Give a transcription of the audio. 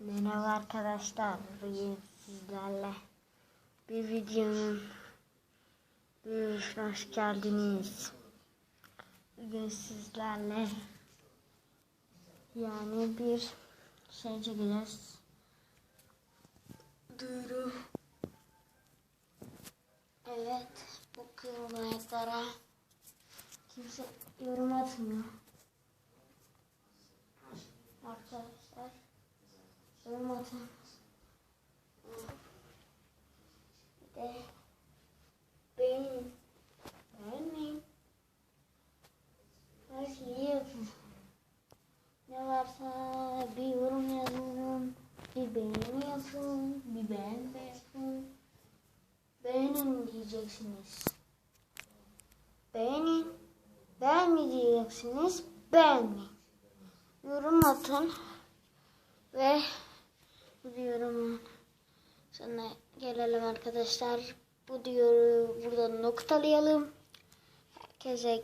Merhaba arkadaşlar. Bugün sizlerle bir videonun bir hoş geldiniz. Bugün sizlerle yani bir şey çekeceğiz. Duyuru. Evet. Bu kırmızılara kimse yorum atmıyor. Arkadaşlar. Atın. Bir de beğenin. Beğenmeyin. Her şeyi yapın. Ne varsa bir yorum yazın. Bir beğeni yapın. Bir beğen de yapın. Beğenin diyeceksiniz. Beğenin. Beğenmeyeceksiniz. Beğenmeyin. Yorum atın. Ve sonra gelelim arkadaşlar. Bu diyoru burada noktalayalım. Herkese